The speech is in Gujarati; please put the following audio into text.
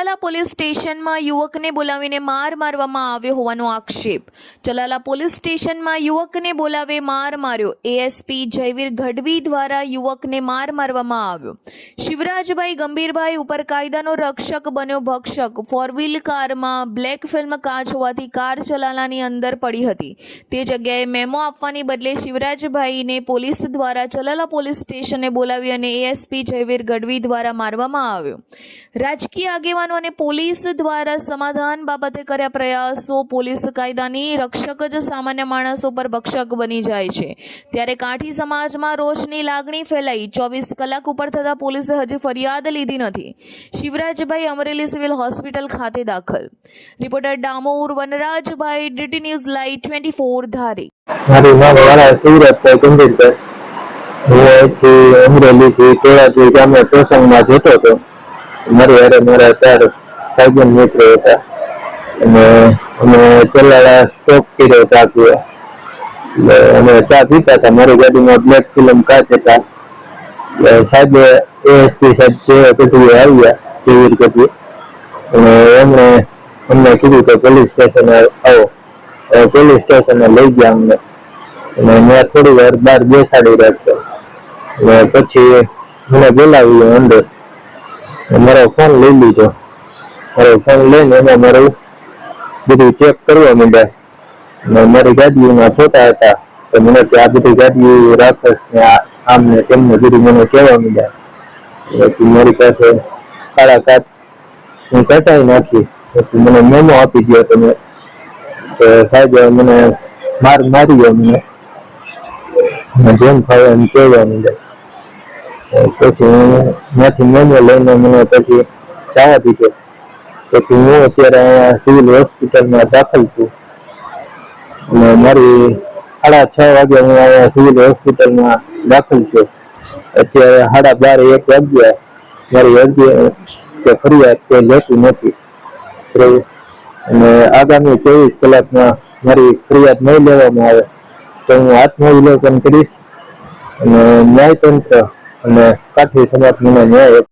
ચલાલા પોલીસ સ્ટેશનમાં યુવકને બોલાવીને માર મારવામાં આવ્યો હોવાનો આક્ષેપ. ચલાલા પોલીસ સ્ટેશનમાં યુવકને બોલાવે માર માર્યો. એએસપી જયવીર ગઢવી દ્વારા યુવકને માર મારવામાં આવ્યો. શિવરાજભાઈ ગંભીરભાઈ ઉપર કાયદાનો રક્ષક બન્યો ભક્ષક. ફોર વ્હીલ કારમાં બ્લેક ફિલ્મ કાચ હોવાથી કાર ચલાલાની અંદર પડી હતી. તે જગ્યાએ મેમો આપવાની બદલે શિવરાજભાઈને પોલીસ દ્વારા ચલાલા પોલીસ સ્ટેશને બોલાવી અને એએસપી જયવીર ગઢવી દ્વારા મારવામાં આવ્યો. રાજકીય આગેવાનો અને પોલીસ દ્વારા સમાધાન બાબતે કર્યા પ્રયાસો, પોલીસ કાયદાની રક્ષક જ સામાન્ય માણસો પર ભક્ષક બની જાય છે. ત્યારે કાઠી સમાજમાં રોષની લાગણી ફેલાઈ, ચોવીસ કલાક ઉપર થતાં પોલીસે હજી ફરિયાદ લીધી નથી. શિવરાજભાઈ અમરેલી સિવિલ હોસ્પિટલ ખાતે દાખલ. Reporter Damor Vanrajbhai, DT news live twenty four Dhari. હું અમરેલીથી ટોળાજી ગામે પ્રસંગમાં જતો હતો. મારી હારે મારા ચાર ભાઈબંધ મિત્રો હતા. અને અમે ચલાડા સ્ટોપ કર્યો ચા પીવા એટલે અમે ચા પીતા હતા. મારી ગાડીમાં બ્લેક ફિલ્મ કાચ હતા. એટલે સાહેબ એએસપી સાહેબ છે કચું આવ્યા કેવી રીતે અને એમણે અમને કીધું કે પોલીસ સ્ટેશન આવો. પોલીસ સ્ટેશને લઈ ગયા અમને. અને મેં થોડી વાર બહાર બેસાડી રાખ્યો. અને પછી મને બોલાવ્યું અંદર. મારો ફોન લઈ લીધો. મારો ફોન લઈને એમાં મારું બધું ચેક કરવા માંડ્યા. અને મારી ગાડીઓમાં ફોટા હતા. તો મને આ બધી ગાડીઓ રાખસ ને આમ ને તેમને બધું મને કહેવા માંડ્યા. પછી મારી પાસે કાળા કાચ હું કટાઈ નાખી. પછી મને મેમો આપી ગયો તમે તો સાહેબે મને માર માર્યો મને. અને જેમ ફાવે એમ કહેવા માંડે પછી ત્યાંથી મેમો લઈને મને પછી જવા દીધો. પછી હું અત્યારે અહીંયા સિવિલ હોસ્પિટલમાં દાખલ છું. અને મારી સાડા છ વાગે હું અહીંયા સિવિલ હોસ્પિટલમાં દાખલ છું. અત્યારે સાડા બાર, એક વાગ્યા. મારી અરજી કે ફરિયાદ કોઈ લેતું નથી. અને આગામી ચોવીસ કલાકમાં મારી ફરિયાદ નહીં લેવામાં આવે. તો હું આત્મવિલોકન કરીશ. અને ન્યાયતંત્ર અને કાઠી સમાજ મને ન્યાય